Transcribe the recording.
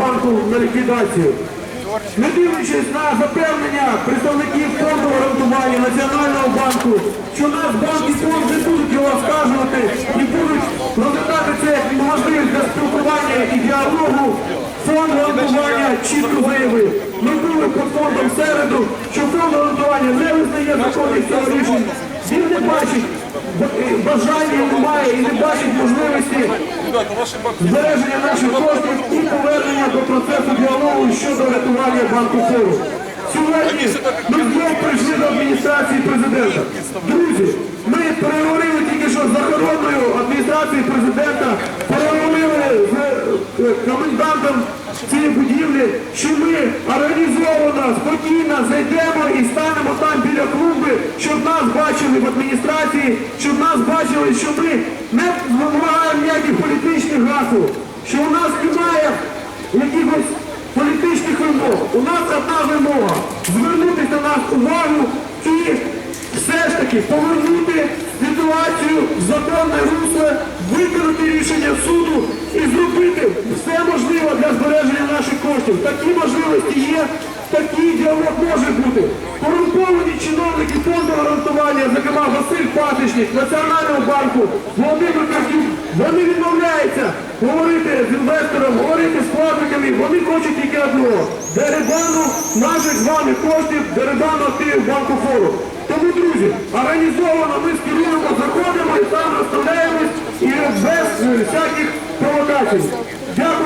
банку на ліквідацію. Не дивлячись на запевнення представників фонду гарантування Національного банку, що наш банк і фонд не будуть його оскаржувати і будуть розглядати це як можливість для спілкування і діалогу, фонд гарантування чітко заявив. Ми були під фондом середу, що фонд гарантування не визнає законних рішення. Він не бачить бажання немає і не бачить можливості збереження наших коштів до процесу діалогу щодо рятування банку фору. Сьогодні ми знову прийшли до адміністрації президента. Друзі, ми переговорили тільки що з охороною адміністрації президента, переговорили з е, комендантом цієї будівлі, що ми організовано, спокійно зайдемо і станемо там біля клумби, щоб нас бачили в адміністрації, щоб нас бачили, що ми не вимагаємо ніяких політичних гасел, що у нас якихось політичних вимог. У нас одна вимога звернути на нас увагу і все ж таки повернути ситуацію в законне русло, виконати рішення суду і зробити все можливе для збереження наших коштів. Такі можливості є, такий діалог може бути. Корумповані чиновники фонду гарантування, зокрема Василь Патичник, Національного банку, Володимир вони відмовляються говорити з інвестором, говорити з платниками, вони хочуть тільки одного дерибану наших з вами коштів, дерибану активів банку фору. Тому, друзі, організовано ми скеруємо, заходимо і там розставляємось і без всяких провокацій. Дякую.